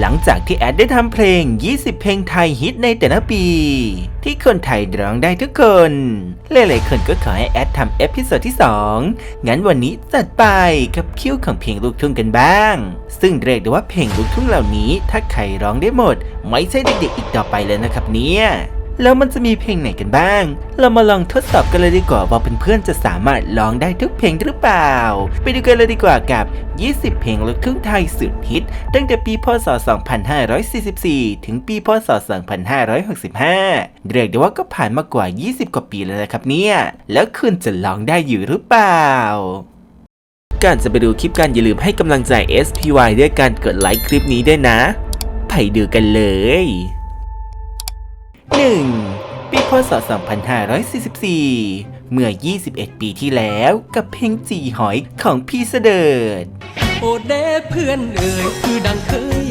หลังจากที่แอดได้ทำเพลง 20 เพลงไทยฮิตในแต่ละปี ที่คนไทยร้องได้ทุกคน หลายๆคนก็ขอให้แอดทำเอพิโซดที่ 2 งั้นวันนี้จัดไปกับคิวของเพลงลูกทุ่งกันบ้าง ซึ่งเรียกได้ว่าเพลงลูกทุ่งเหล่านี้ ถ้าใครร้องได้หมด ไม่ใช่เด็กๆอีกต่อไปเลยนะครับเนี่ย แล้วมันจะมีเพลงไหนกันบ้าง เรามาลองทดสอบกันเลยดีกว่าว่าเพื่อนๆจะสามารถร้องได้ทุกเพลงหรือเปล่า ไปดูกันเลยดีกว่ากับ 20 เพลงลูกทุ่งไทยสุดฮิต ตั้งแต่ปีพศ 2544 ถึงปีพศ 2565 เรียกได้ว่าก็ผ่านมากว่า 20 กว่าปีแล้วนะครับเนี่ย แล้วคุณจะร้องได้อยู่หรือเปล่าก่อนจะไปดูคลิปกันอย่าลืมให้กำลังใจ SPY ด้วยการกดไลค์คลิปนี้ด้วยนะ ไปดูกันเลย 1. ปีพศ 2544 เมื่อ 21 ปีที่แล้วกับเพลงจีหอยของพี่เสดิร์ดโอเด้เพื่อนเอ่ยคือดังเคย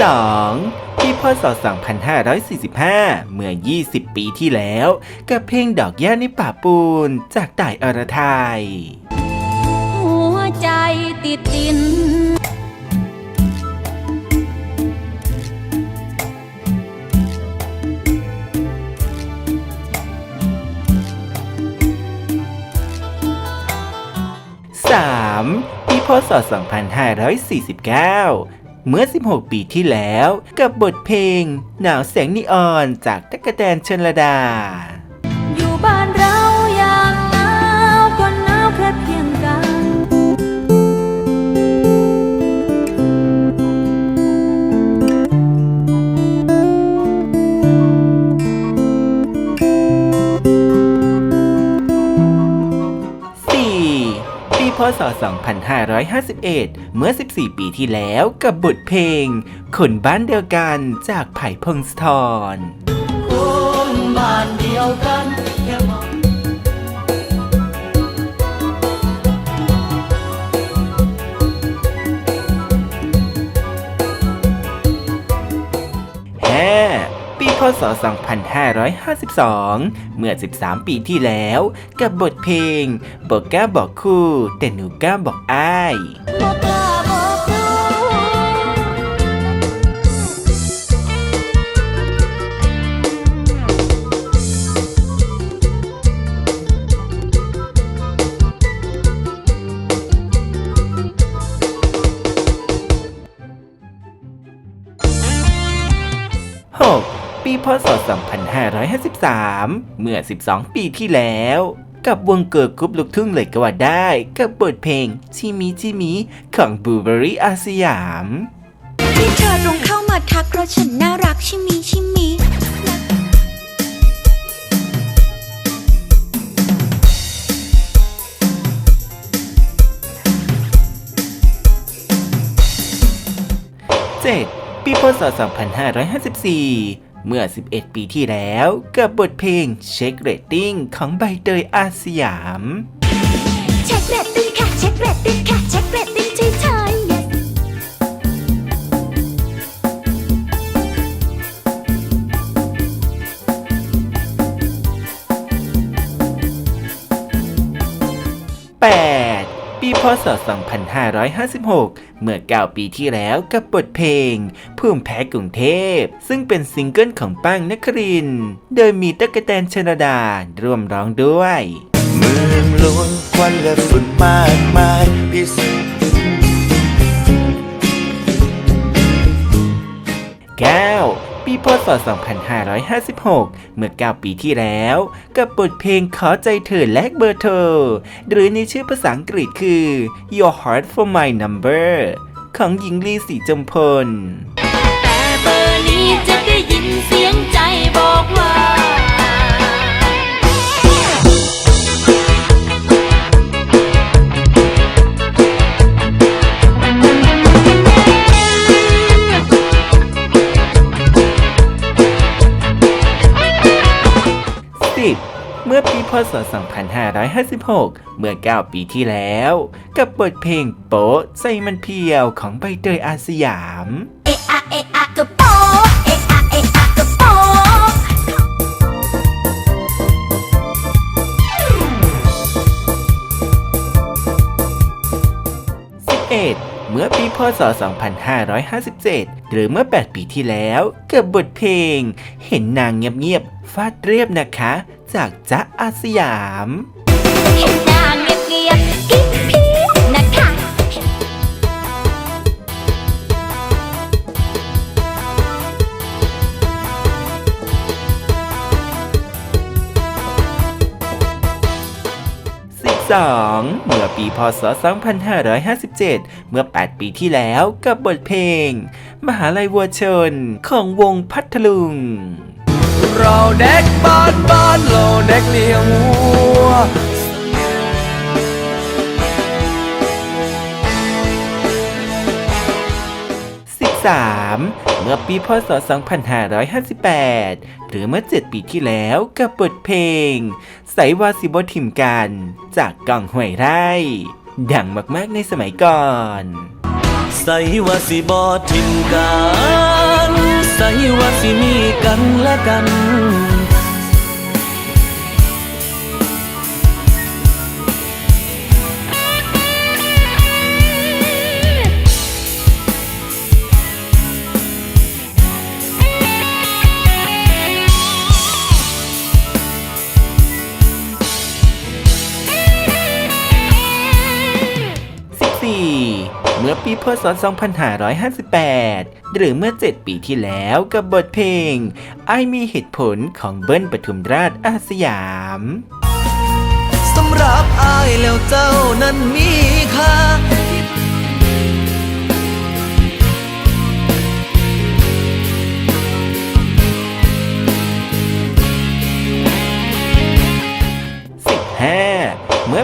2. ปีพศ 2545 เมื่อ 20 ปีที่แล้ว กับเพลงดอกย่าในป่าปูนจากต่ายอรไทยหัว ใจติดดิน 3. ปีพศ 2549 เมื่อ 16 ปีที่แล้วกับบทเพลง หนาวแสงนีออนจากตะกกะแตนชนระดา ศ 2551 เมื่อ 14 ปีที่แล้วกับบทเพลง คนบ้านเดียวกันจากไผ่พงศธรคนบ้านเดียวกัน ศ 2552 เมื่อ 13 ปีที่แล้ว กับบทเพลงบอกกล้าบอกคู่ แต่หนูกล้าบอกอ้าย ปีพศ 2553 เมื่อ 12 ปีที่แล้ว กับวงเกิร์ลกรุ๊ปลูกทุ่งเลยก็ว่าได้ กับบทเพลงชิมิชิมิของบูเบอรี่อาสยามที่เธอตรงเข้ามาทักเพราะฉันน่ารักชิมีชิมี 7. ปีพศ 2554 เมื่อ 11 ปีที่แล้วกับบทเพลงเช็คเรตติ้งของใบเตยอาสยาม ศ 2556 เมื่อ 9 ปีที่แล้วกับบทเพลง ภูมิแพ้กรุงเทพ ซึ่งเป็นซิงเกิลของป้างนคริน โดยมีตะกะแตนชนดาร่วมร้องด้วยเมืองหลวงควันและฝุ่นมากมายพิเศษ 9. ีพศ 2556 เมื่อ 9 ปีที่แล้ว กับบทเพลงขอใจเธอแลกเบอร์โทร หรือในชื่อภาษาอังกฤษคือ Your Heart for My Number ของหญิงลีศรีจมพลแต่เบอร์นี้จะได้ยินเสียงใจ พศ 2556 เมื่อ 9 ปีที่แล้ว กับบทเพลงโป๊ะใจมันเพียวของใบเตยอาสยาม เอะอะเอะอะกะโป๊ะเอะอะเอะอะกะโป๊ะเอ็ดเมื่อปีพศ 2557 หรือเมื่อ 8 ปีที่แล้ว กับบทเพลง เห็นนางเงียบๆฟาดเรียบนะคะ จากจ๊ะอาสยามเห็นนางเงียบๆกิ๊บพีนะคะ 12เมื่อปีพศ 2557 เมื่อ 8 ปีที่แล้วกับบทเพลง มหาลัยวัวชนของวงพัทลุง เราเด็กบ้านบ้านเราเด็กเลี้ยงวัว13เมื่อปีพศ 2558 หรือเมื่อ 7 ปีที่แล้วกับบทเพลง ใสวาสิบทิมกัน จากกองห่วยไร่ ดังมากๆในสมัยก่อน ใส่ว่าสิบอทิมกัน ใส่ว่าสิมีกันและกัน เมื่อปีพศ 2558 หรือเมื่อ 7 ปีที่แล้วกับบทเพลง ไอมีเหตุผลของเบิ้ลปทุมราชอาสยามสำหรับอายแล้วเจ้านั้นมีค่า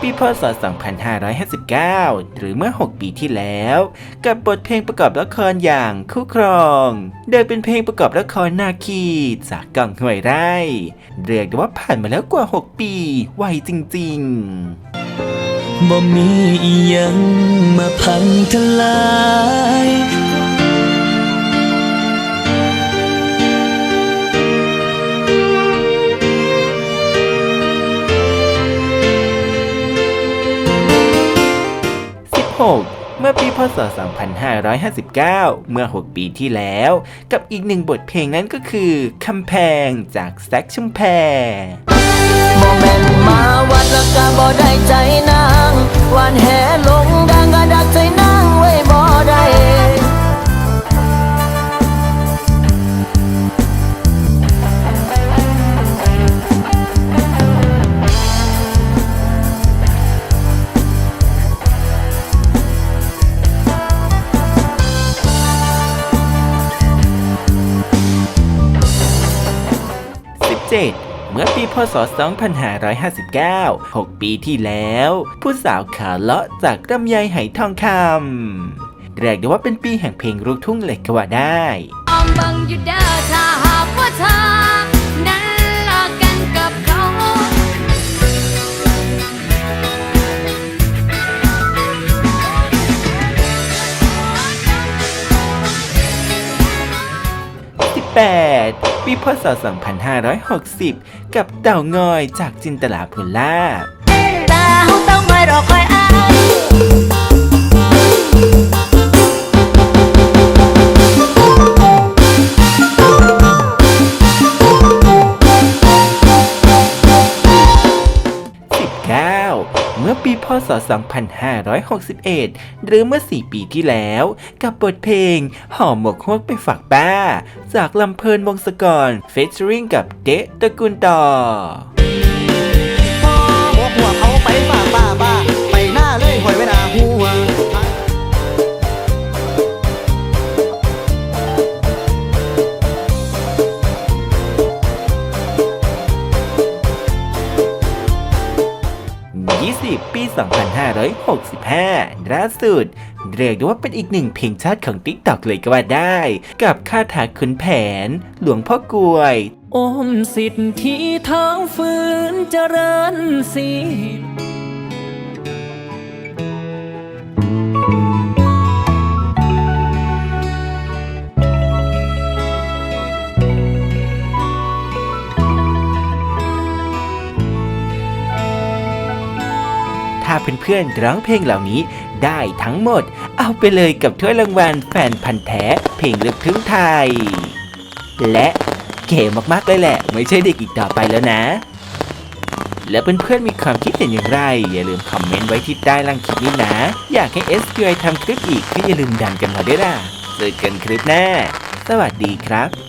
ปีพศ 2559 หรือเมื่อ 6 ปีที่แล้ว กับบทเพลงประกอบละครอย่างคู่ครอง โดยเป็นเพลงประกอบละครนาคีจากกองห่วยไร่ เรียกได้ว่าผ่านมาแล้วกว่า 6 ปี ไวจริง ๆบ่มีอียังมาพังทลาย 6 เมื่อปีพศ 2559 เมื่อ 6 ปีที่แล้ว กับอีกหนึ่งบทเพลงนั้นก็คือคำแพงจากแซกชุมแพบ่แม่นมาวัดละก็บ่ได้ใจนางวานแหลงดังกะดักใจ ศ 2559 6 ปีที่แล้ว ผู้สาวขาเลาะจากลำไยไหทองคำเรียกได้ว่าเป็นปีแห่งเพลงลูกทุ่งเลยก็ว่าได้ 18ปีพศ 2560 กับเต่างอยจากจินตลาภูลาภแต่าเต่างอยรอคอยอ้าย ศ 2561 หรือเมื่อ 4 ปีที่แล้ว กับบทเพลงห่อหมกฮวกไปฝากป้า จากลำเพลินวงศกรเฟชริงกับเดะตะกุลต่อ ล่าสุด เรียกได้ว่าเป็นอีกหนึ่งเพลงชาติของ TikTok เลยก็ว่าได้ กับคาถาขุนแผน หลวงพ่อกวย อมสิทธิเท้างฝืนเจริญสี ถ้าเพื่อนๆร้องเพลงเหล่านี้ได้ทั้งหมด เอาไปเลยกับถ้วยรางวัลแฟนพันธ์แท้เพลงลูกทุ่งไทย และเก๋มากๆเลยแหละ ไม่ใช่เด็กอีกต่อไปแล้วนะ และเพื่อนๆมีความคิดเห็นอย่างไร อย่าลืมคอมเมนต์ไว้ที่ใต้ล่างคลิปนี้นะ อยากให้ SQI ทำคลิปอีกก็อย่าลืมดันกันมาด้วยล่ะเจอกันคลิปหน้า สวัสดีครับ